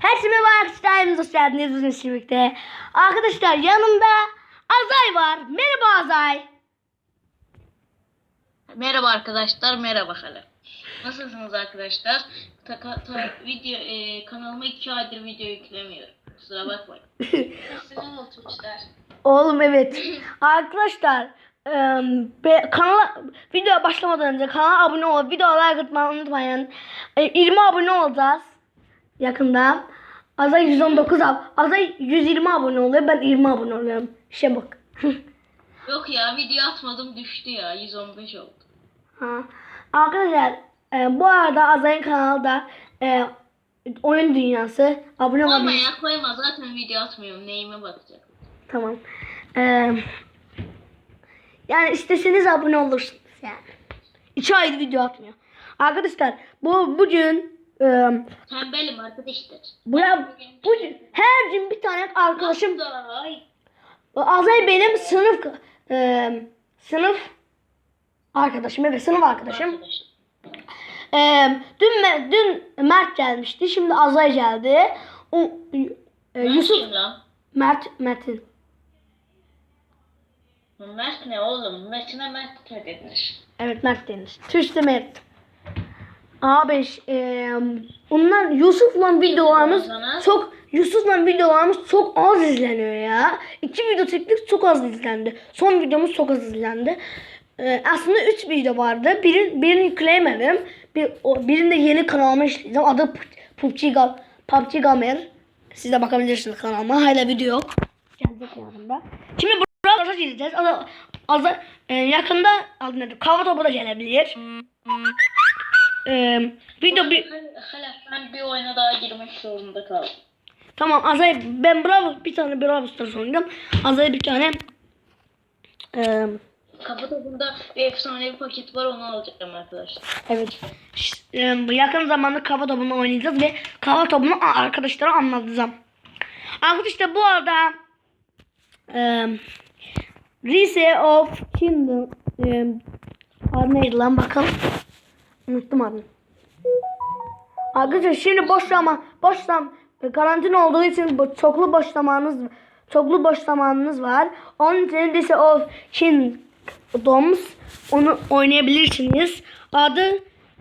Herkese merhaba arkadaşlar. Hoş geldiniz bugün birlikte. Arkadaşlar yanımda Azay var. Merhaba Azay. Merhaba arkadaşlar, merhaba hala. Nasılsınız arkadaşlar? Ta, ta- video e, kanalıma iki aydır video yüklemiyorum. Kusura bakmayın. Nasılsınız oturmuşlar? Oğlum evet. arkadaşlar be, kanala video başlamadan önce kanala abone olup video like atmayı unutmayın. E, 20 abone olacağız yakında. Azay 119 ab Azay 120 abone oluyor. Ben 20 abone oluyorum. İşe bak. Yok ya video atmadım düştü ya 115 oldu. Ha. Arkadaşlar e, bu arada Azay'ın kanalda e, oyun dünyası abone Ama olabilir. ya koyma zaten video atmıyorum neyime bakacak. Tamam. E, yani isteseniz abone olursunuz yani. İki aydır video atmıyor. Arkadaşlar bu bugün e, Tembelim arkadaşlar. bu, bugün her gün bir tane arkadaşım Ay, Azay benim sınıf e, sınıf arkadaşım evet sınıf arkadaşım. Ee, dün dün Mert gelmişti. Şimdi Azay geldi. O, e, Yusuf? Mert Metin. Mert ne oğlum? Mert'ine Mert dediler. Evet Mert denir. Türkçe Mert. Abi e, ondan Yusuf'la videolarımız çok Yusuf'la videolarımız çok az izleniyor ya. İki video çektik çok az izlendi. Son videomuz çok az izlendi. Ee, aslında üç video vardı. Birini, birini yükleyemedim. Bir, o, birinde yeni kanalıma işleyeceğim. Adı PUBG, PUBG Gamer. Siz de bakabilirsiniz kanalıma. Hala video yok. Gelecek yarında. Şimdi burada gireceğiz. Az, az, e, yakında adı nedir? Kava topu da gelebilir. Ee, video bir... Hala ben bir oyuna daha girmek zorunda kaldım. Tamam Azay ben Bravo bir tane Bravo Stars oynayacağım. Azay bir tane Kafa topunda bir efsanevi paket var onu alacağım arkadaşlar. evet eee, yakın zamanda kafa topunu oynayacağız ve kafa topunu arkadaşlara anlatacağım. Arkadaşlar bu arada eee Rise of Kingdom adı neydi lan bakalım. Unuttum adını. Arkadaşlar şimdi boş zaman boş zaman karantina olduğu için çoklu boş zamanınız çoklu boş zamanınız var. Onun için Lise of Kingdoms onu oynayabilirsiniz. Adı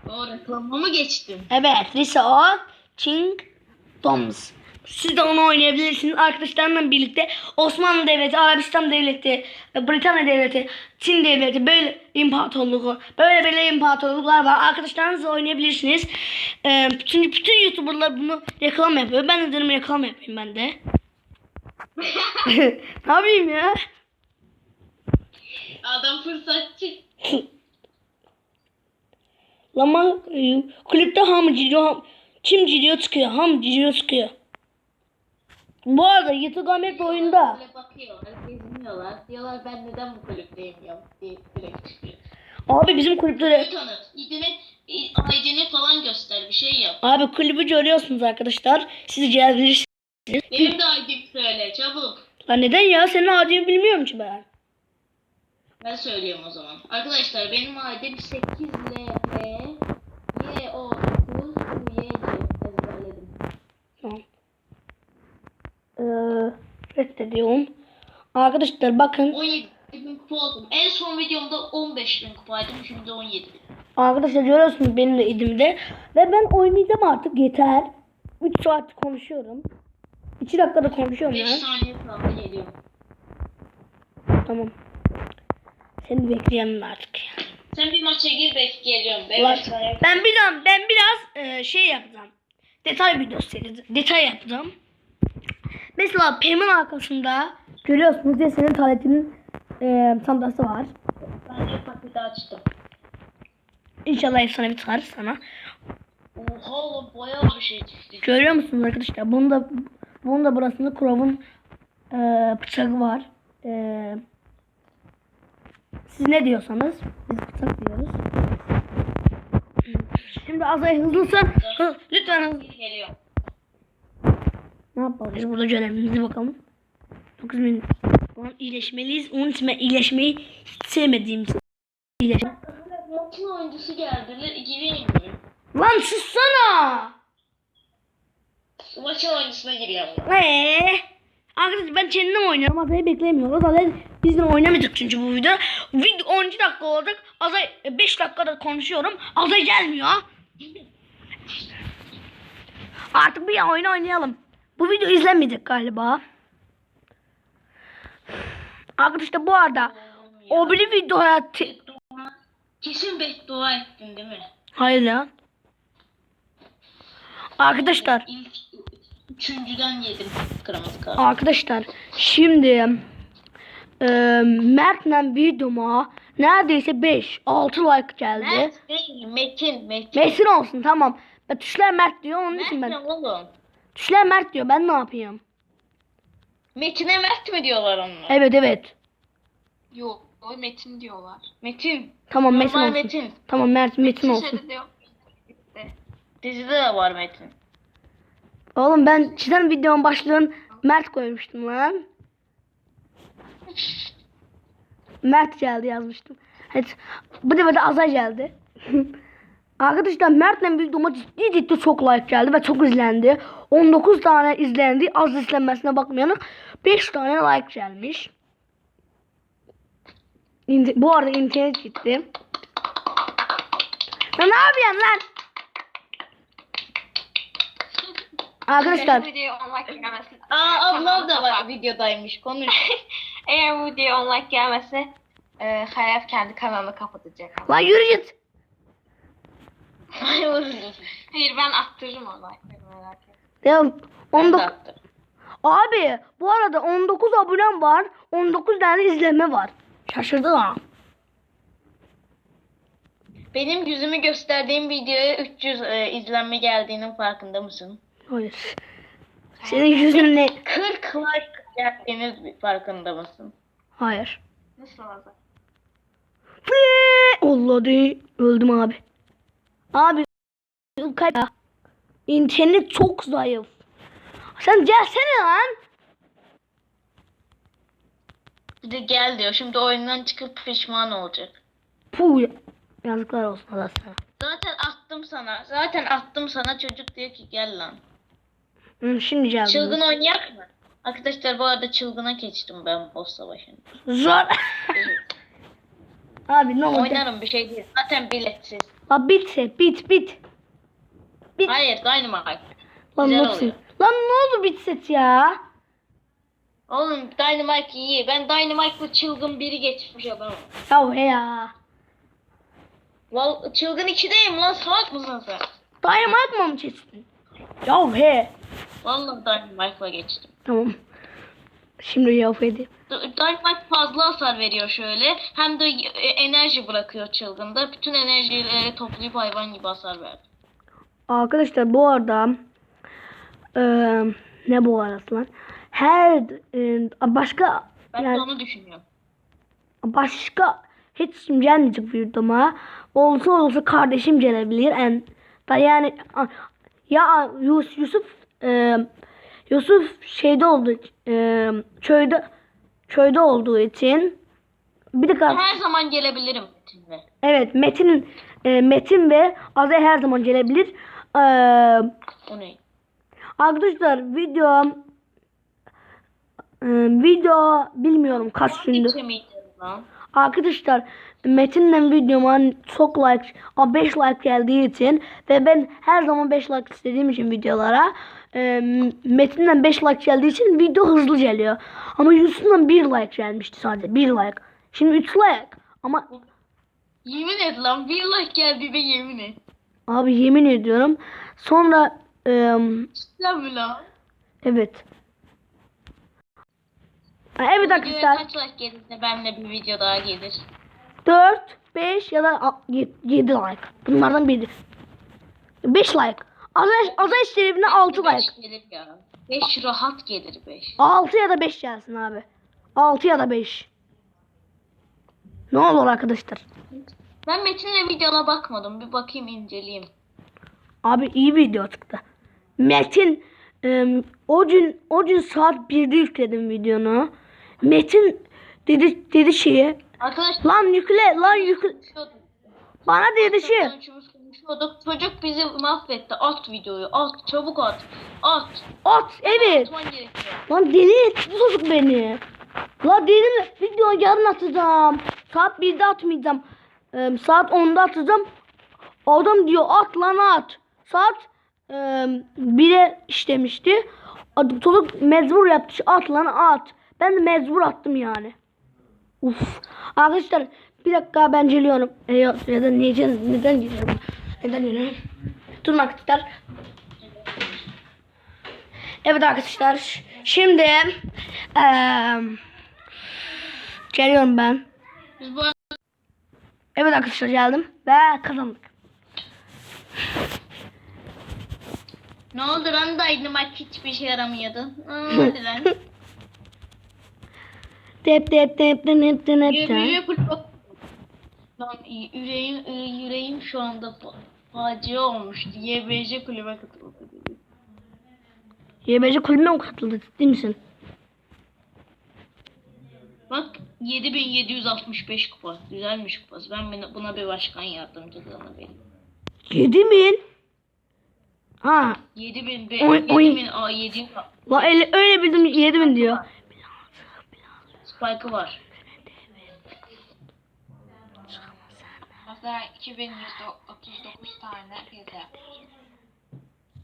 O reklama mı geçtim? evet Lise of Kingdoms. Siz de onu oynayabilirsiniz arkadaşlarla birlikte. Osmanlı Devleti, Arabistan Devleti, Britanya Devleti, Çin Devleti böyle imparatorluğu, böyle böyle imparatorluklar var. Arkadaşlarınızla oynayabilirsiniz. Ee, çünkü bütün YouTuber'lar bunu reklam yapıyor. Ben de dedim reklam yapayım ben de. ne yapayım ya? Adam fırsatçı. Lama e, klipte ham gidiyor, ham, kim gidiyor çıkıyor, ham gidiyor çıkıyor. Bu arada YouTube Ahmet oyunda. Böyle bakıyor, herkes dinliyorlar. Diyorlar ben neden bu kulüpteyim ya diye direkt çıkıyor. Abi bizim kulüpte tanı, idini, aidini falan göster bir şey yap. Abi kulübü görüyorsunuz arkadaşlar. Siz gelebilirsiniz. Benim de aidim söyle çabuk. Lan neden ya? Senin adını bilmiyorum ki ben. Ben söyleyeyim o zaman. Arkadaşlar benim aidim 8 LP Y O 9 Y ezberledim. Tamam. Ee, reddediyorum. Arkadaşlar bakın. 17 bin kupa oldum. En son videomda 15 bin kupaydım şimdi 17 bin. Arkadaşlar görüyorsunuz benim de idimde. Ve ben oynayacağım artık yeter. 3 saat konuşuyorum. 2 dakikada konuşuyorum 5 ya. saniye sonra geliyor. Tamam. Seni bekleyemem artık ya. Sen bir maça gir belki geliyorum. Ben biraz ben biraz e, şey yapacağım. Detay videosu serisi. Detay yapacağım. Mesela Pam'ın arkasında görüyorsunuz Jesse'nin taletinin e, çantası var. Ben de paketi açtım. İnşallah efsane bir çıkar sana. Oha oğlum bayağı bir şey çıktı. Görüyor musunuz arkadaşlar? Bunun da bunun da burasında Crow'un e, bıçağı var. E, siz ne diyorsanız biz bıçak diyoruz. Şimdi Azay hızlısın. Hı, lütfen hızlı. Geliyor. Ne yapalım? Biz burada görevimize bakalım. 9 bin. Şu an iyileşmeliyiz. Onun için ben iyileşmeyi hiç sevmediğim için. İyileşme. Maçın oyuncusu geldiler. Gireyim mi? Lan sussana! Maçın oyuncusuna giriyorum. Eee? Arkadaşlar ben kendim oynuyorum. Azay'ı beklemiyoruz. Azay bizden oynamayacak çünkü bu video. Video 10 dakika olacak. Azay 5 dakikada konuşuyorum. Azay gelmiyor. Artık bir oyun oynayalım. Bu video izlenmeyecek galiba. Arkadaşlar bu arada o bir videoya Kesin beddua ettin değil mi? Hayır ya. Arkadaşlar İlk üçüncüden yedim kırmızı kart. Arkadaşlar şimdi e, Mert'le videoma neredeyse 5 6 like geldi. Mert değil Metin. Metin. Metin olsun tamam. Ben tuşlar Mert diyor onun için Mert ben. ne oğlum? Tuşlar Mert diyor ben ne yapayım? Metin'e Mert mi diyorlar onlar? Evet evet. Yok, o Metin diyorlar. Metin. Tamam Metin Normal olsun. Metin. Tamam Mert Metin olsun. Yok. İşte. Dizide de var Metin. Oğlum ben çizen videonun başlığını Mert koymuştum lan. Mert geldi yazmıştım. Evet. Bu da Azay geldi. Arkadaşlar Mert'le videoma ciddi ciddi çok like geldi ve çok izlendi. 19 tane izlendi. Az izlenmesine bakmayarak 5 tane like gelmiş. İnte- bu arada internet gitti. Ya ne yapıyorsun lan? Arkadaşlar Bu videoya 10 like gelmezse... Aa ablam da var videodaymış konuş. Eğer bu videoya 10 like gelmezse e, Hayat kendi kanalını kapatacak. lan yürü git. Hayır Hayır ben attırırım o like'ları merak etme. Ya Ben de 19 attım. Abi bu arada 19 abonem var. 19 tane izleme var. Şaşırdı ha. Benim yüzümü gösterdiğim videoya 300 e, izlenme geldiğinin farkında mısın? Hayır. Senin yüzün ne? 40 like geldiğiniz farkında mısın? Hayır. Nasıl olacak? Allah de öldüm abi. Abi ya. İnternet çok zayıf. Sen gelsene lan. Bir de gel diyor. Şimdi oyundan çıkıp pişman olacak. Puh. Yazıklar olsun Allah sana. Zaten attım sana. Zaten attım sana. Çocuk diyor ki gel lan. Hı, şimdi geldim. Çılgın oynayak mı? Arkadaşlar bu arada çılgına geçtim ben boss savaşını. Zor. abi ne oldu? Oynarım bir şey değil. Zaten biletsiz. Lan bitse bit bit. Hayır Dynamite. Lan Güzel nasıl? oluyor. Lan ne oldu bitset ya? Oğlum Dynamite iyi. Ben Dynamite'la çılgın biri geçmiş adamım. Ya he ya. Val çılgın 2'deyim lan salak mısın sen? Dynamite mı mı çektin? Ya he. Vallahi Dynamite'la geçtim. Tamam. Şimdi cevap edeyim. Dynamite fazla hasar veriyor şöyle. Hem de e, enerji bırakıyor çılgında. Bütün enerjileri toplayıp hayvan gibi hasar verdi. Arkadaşlar bu arada eee, ne bu arası lan? Her eee, başka Ben yani de onu düşünüyorum. başka hiç gelmeyecek videoma. Olsa olsa kardeşim gelebilir. En da yani a- ya Yus- Yusuf eee, Yusuf şeyde oldu eee, köyde köyde olduğu için bir de Her zaman gelebilirim Metin'le. evet Metin eee, Metin ve Azay her zaman gelebilir. Eee O ne? Arkadaşlar video e, video bilmiyorum kaç gündür. Arkadaşlar Metin'le videoma çok like, 5 like geldiği için ve ben her zaman 5 like istediğim için videolara e, Metin'den 5 like geldiği için video hızlı geliyor. Ama Yusuf'dan 1 like gelmişti sadece 1 like. Şimdi 3 like. Ama Yemin et lan. Bir like geldi ve yemin et. abi yemin ediyorum. Sonra e, Lan lan? evet. Evet arkadaşlar. kaç like gelirse benimle bir video daha gelir. 4, 5 ya da 7 like. Bunlardan biri. 5 like. Azay, Azay Şerif'ine 6 like. 5 gelir ya. 5 rahat gelir 5. 6 ya da 5 gelsin abi. 6 ya da 5. Ne olur arkadaşlar. Ben Metin'le videona bakmadım. Bir bakayım inceleyeyim. Abi iyi video çıktı. Metin e, o gün o gün saat 1'de yükledim videonu. Metin dedi dedi şeye Arkadaşlar lan yükle lan yükle bana dedi şey. Çocuk, bizi mahvetti. At videoyu. At. Çabuk at. At. At evet. Lan deli etti bu çocuk beni. La deli mi? Video yarın atacağım. Saat 1'de atmayacağım. Ee, saat 10'da atacağım. Adam diyor at lan at. Saat e, 1'e işlemişti. Çocuk mecbur yaptı. At lan at. Ben de mecbur attım yani. Uf. Arkadaşlar bir dakika ben geliyorum. E, ya, ya da neden, neden geliyorum? Neden geliyorum? Durun arkadaşlar. Evet arkadaşlar. Şimdi eee geliyorum ben. Evet arkadaşlar geldim ve kazandık. Ne oldu lan Dynamite hiçbir şey yaramıyordu. Hadi lan. Tep tep tep tep tep Yüreğim, tep. Lan yüreğim, yüreğim şu anda fa- facia olmuş. YBC kulübe katıldı. YBC kulübüne mi katıldı ciddi misin? Bak 7765 kupa. Güzelmiş kupası. Ben buna- bir başkan yardımcılığını vereyim. 7000. Ha 7000 be, Oy, oy. 7000 a 7 la öyle, öyle bizim 7000 diyor. Spike'ı var. Mesela 2139 tane yazı.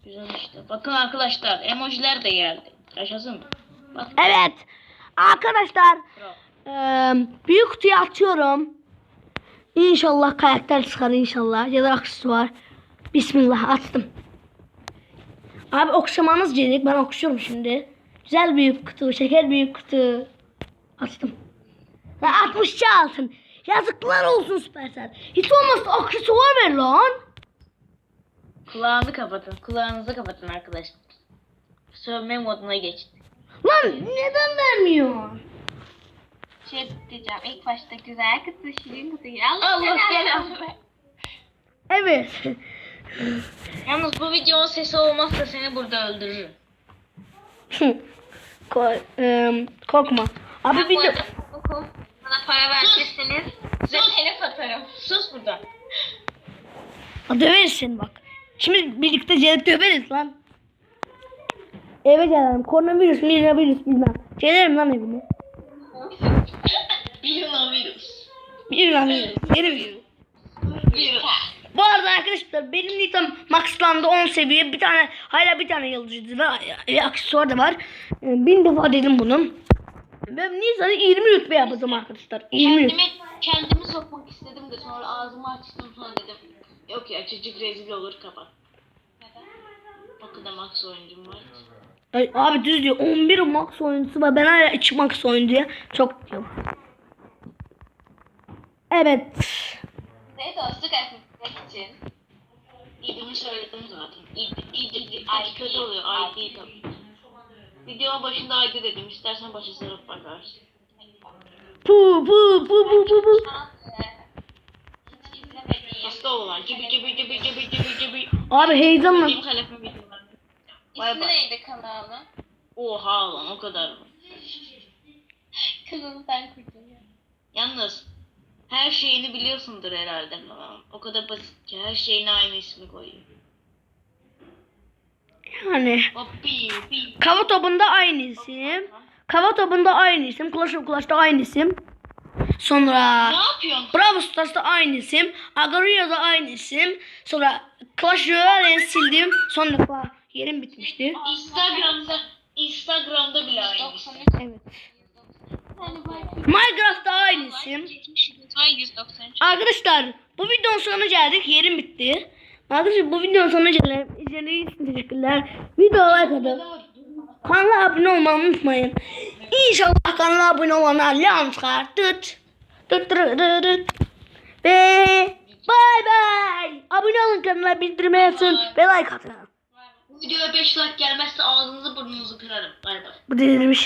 Güzel işte. Bakın arkadaşlar emojiler de geldi. Yaşasın. Bak. Evet arkadaşlar eee büyük kutuyu açıyorum. İnşallah karakter çıkar inşallah ya da aksesuar. Bismillah açtım. Abi okşamanız gelecek. Ben okşuyorum şimdi. Güzel büyük kutu, şeker büyük kutu. Açtım. Ve 62 altın. Yazıklar olsun Süpersel. Hiç olmazsa aksesuar ver lan. Kulağını kapatın. Kulağınızı kapatın arkadaşlar. Sövme moduna geçin. Lan neden vermiyor? Şey diyeceğim ilk başta güzel kutu, şirin kutu. Allah, Allah selam. Evet. Yalnız bu videonun sesi olmazsa seni burada öldürürüm. Ko- eee, korkma. Abi Ben arada okul bana para vermezseniz size telif atarım. Sus burada. Ha, Döveriz seni bak. Şimdi birlikte gelip döveriz lan. Eve gelelim. Koronavirüs, virüs bilmem. Gelirim lan. Bir lan virüs. Yeni virüs. Virüs. Bu arada arkadaşlar benim Nitam maxlandı 10 seviye. Bir tane hala bir tane yıldızı var. Aksesuar da var. E, bin defa dedim bunun. Ben Nisan'ı 20 rütbe yapacağım arkadaşlar. 20 rütbe. Kendimi, kendimi sokmak istedim de sonra ağzımı açtım sonra dedim. Yok ya çocuk rezil olur kapat. Bakın da max oyuncum var. Ay, abi düz diyor 11 max oyuncusu var. Ben hala 2 max oyuncuya çok diyorum. Evet. Ne dostluk etmek için. İdimi söyledim zaten. İd, id, id, id, kötü oluyor. ID tabii. Videonun başında ID dedim. İstersen başa sarıp bakarsın. Pu pu pu pu pu pu. Hasta olan. Cibi cibi cibi cibi cibi cibi. Abi heyecanla. Benim. Bay İsmi neydi kanalın? Oha lan o kadar mı? Kızıldan kurtuluyor. Yalnız her şeyini biliyorsundur herhalde falan. O kadar basit ki her şeyine aynı ismi koyuyor. Yani kava topunda aynı isim. Kava topunda aynı isim. Clash of Clash'ta aynı isim. Sonra Ne yapıyorsun? Brawl Stars'ta aynı isim. Agario'da aynı isim. Sonra Clash Royale'yi sildim. Son defa yerim bitmişti. Instagram'da Instagram'da bile aynı isim. Evet. Minecraft'ta aynı isim. 70 var 193. Arkadaşlar bu videonun sonuna geldik. Yerim bitti. Arkadaşlar bu videonun sonuna geldik. İzlediğiniz için teşekkürler. Videoya like atın. Kanala abone olmayı unutmayın. İnşallah kanala abone olanlar lan çıkar. Tıt. Tıt tırı tırı tırı. Ve bay bay. Abone olun kanala bildirimi açın ve like atın. Bu videoya 5 like gelmezse ağzınızı burnunuzu kırarım. Bay bay. Bu delirmiş.